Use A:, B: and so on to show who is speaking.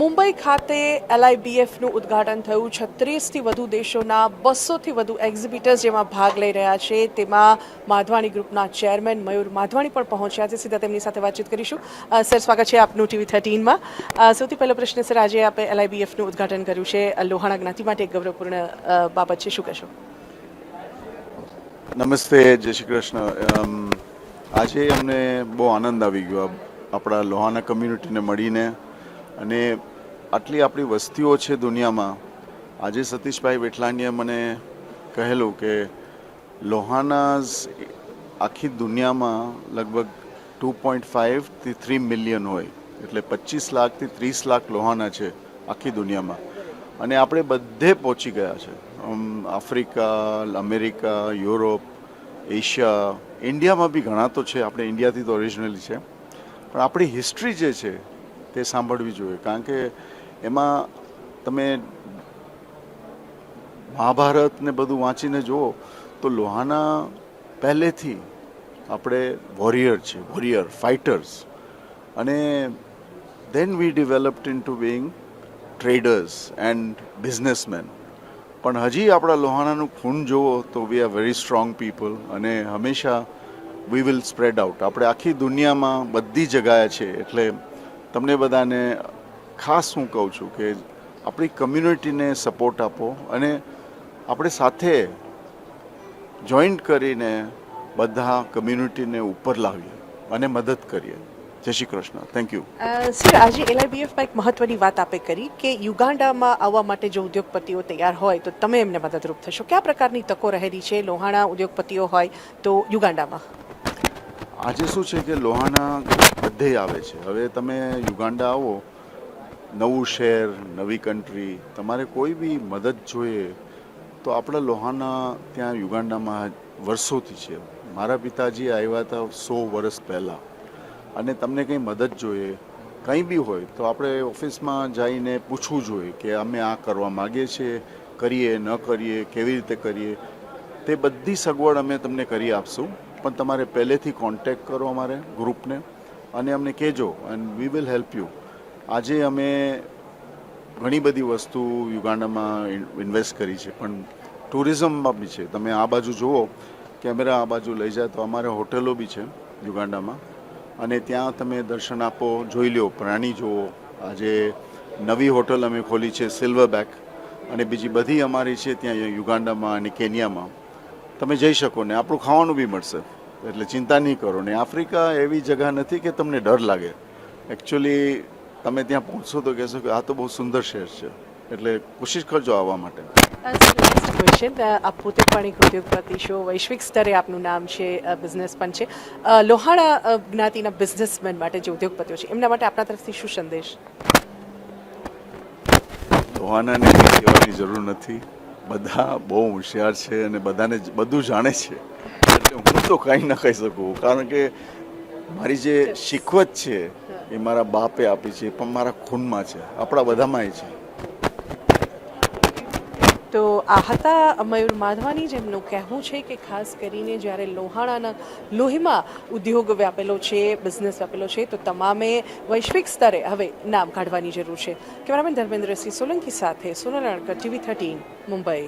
A: મુંબઈ ખાતે એલઆઈબીએફનું ઉદ્ઘાટન થયું. છત્રીસથી વધુ દેશોના બસોથી વધુ એક્ઝિબિટર્સ જેમાં ભાગ લઈ રહ્યા છે. તેમાં માધવાણી ગ્રુપના ચેરમેન મયુર માધવાણી પણ પહોંચ્યા છે. સીધા તેમની સાથે વાતચીત કરીશું. સર, સ્વાગત છે આપનું ટીવી થર્ટીનમાં સૌથી પહેલો પ્રશ્ન, સર, આજે આપણે એલઆઈબીએફનું ઉદ્ઘાટન કર્યું છે. લોહાણા જ્ઞાતિ માટે એક ગૌરવપૂર્ણ બાબત છે. શું કહેશો?
B: નમસ્તે, જય શ્રી કૃષ્ણ. આજે અમને બહુ આનંદ આવી ગયો. આપણા લોહાના કમ્યુનિટીને મળીને અને આટલી આપણી વસ્તીઓ છે દુનિયામાં, આજે સતીશભાઈ વેઠલાણીએ મને કહેલું કે લોહાનાઝ આખી દુનિયામાં લગભગ ટુ પોઈન્ટ ફાઇવથી થ્રી મિલિયન હોય, એટલે પચીસ લાખથી ત્રીસ લાખ લોહાના છે આખી દુનિયામાં. અને આપણે બધે પહોંચી ગયા છે. આફ્રિકા, અમેરિકા, યુરોપ, એશિયા, ઇન્ડિયામાં બી ઘણા તો છે, આપણે ઇન્ડિયાથી તો ઓરિજિનલી છે. પણ આપણી હિસ્ટ્રી જે છે તે સાંભળવી જોઈએ. કારણ કે એમાં તમે મહાભારત ને બધું વાંચીને જુઓ, તો લોહાના પહેલેથી આપણે વોરિયર છે, વોરિયર, ફાઇટર્સ. અને then we developed into being traders and businessman પણ હજી આપણા લોહાણાનું ખૂન જુઓ, તો we are very strong people અને હંમેશા વી વિલ સ્પ્રેડ આઉટ આપણે આખી દુનિયામાં બધી જગાએ છે, એટલે તમને બધાને ખાસ હું કહું છું કે આપણી કમ્યુનિટીને સપોર્ટ આપો અને આપણે સાથે જોઈન્ટ કરીને બધા કમ્યુનિટીને ઉપર લાવીએ અને મદદ કરીએ. જય Shri Krishna. Thank you
A: sir આજે એલઆઈબીએફમાં એક મહત્વની વાત આપે કરી કે યુગાન્ડામાં આવવા માટે જો ઉદ્યોગપતિઓ તૈયાર હોય તો તમે એમને મદદરૂપ થશો. કયા પ્રકારની તકો રહેલી છે? લોહાણા ઉદ્યોગપતિઓ હોય તો યુગાન્ડામાં
B: આજે શું છે કે લોહાના બધે આવે છે. હવે તમે યુગાન્ડા આવો, નવું શહેર, નવી કન્ટ્રી તમારે કોઈ બી મદદ જોઈએ તો આપણા લોહાના ત્યાં યુગાન્ડામાં વર્ષોથી છે. મારા પિતાજી આવ્યા હતા સો વર્ષ પહેલાં. અને તમને કંઈ મદદ જોઈએ, કંઈ બી હોય તો આપણે ઓફિસમાં જઈને પૂછવું જોઈએ કે અમે આ કરવા માગીએ છીએ કરીએ, ન કરીએ, કેવી રીતે કરીએ. તે બધી સગવડ અમે તમને કરી આપશું. પણ તમારે પહેલેથી કોન્ટેક્ટ કરો અમારે ગ્રુપને અને અમને કહેજો and we will help you આજે અમે ઘણી બધી વસ્તુ યુગાંડામાં ઇન્વેસ્ટ કરી છે, પણ ટુરિઝમમાં બી છે. તમે આ બાજુ જુઓ કેમેરા આ બાજુ લઈ જાય તો અમારે હોટલો બી છે યુગાંડામાં. અને ત્યાં તમે દર્શન આપો, જોઈ લો પ્રાણી જુઓ. આજે નવી હોટલ અમે ખોલી છે સિલ્વર બેક અને બીજી બધી અમારી છે ત્યાં યુગાંડામાં અને કેનિયામાં. તમે જઈ શકો ને, આપણું ખાવાનું બી મળશે. એટલે ચિંતા નહીં કરો. ને આફ્રિકા એવી જગા નથી કે તમને ડર લાગે. એકચ્યુઅલી તમે ત્યાં પહોંચશો તો કહેશો કે આ તો બહુ સુંદર શહેર છે. એટલે કોશિશ કરજો આવવા માટે.
A: આપ પોતે પણ એક ઉદ્યોગપતિ છો વૈશ્વિક સ્તરે આપનું નામ છે બિઝનેસ પણ છે. લોહાણા જ્ઞાતિના બિઝનેસમેન માટે જે ઉદ્યોગપતિઓ છે એમના માટે આપણા તરફથી શું સંદેશ?
B: લોહાણાને કહેવાની જરૂર નથી. બધા બહુ હોશિયાર છે અને બધાને બધું જાણે છે. તો કાંઈ ન કહી શકું કારણ કે મારી જે શીખવત છે એ મારા બાપે આપી છે પણ મારા ખૂનમાં છે આપણા બધામાં છે.
A: તો આ હતા મયુર માધવાની જેમનું કહેવું છે કે ખાસ કરીને જ્યારે લોહાણાના લોહીમાં ઉદ્યોગ વ્યાપેલો છે બિઝનેસ વ્યાપેલો છે તો તમામે વૈશ્વિક સ્તરે હવે નામ કાઢવાની જરૂર છે. કેમેરામેન ધર્મેન્દ્રસિંહ સોલંકી સાથે સોનલ રણકર ટીવી થર્ટીન મુંબઈ.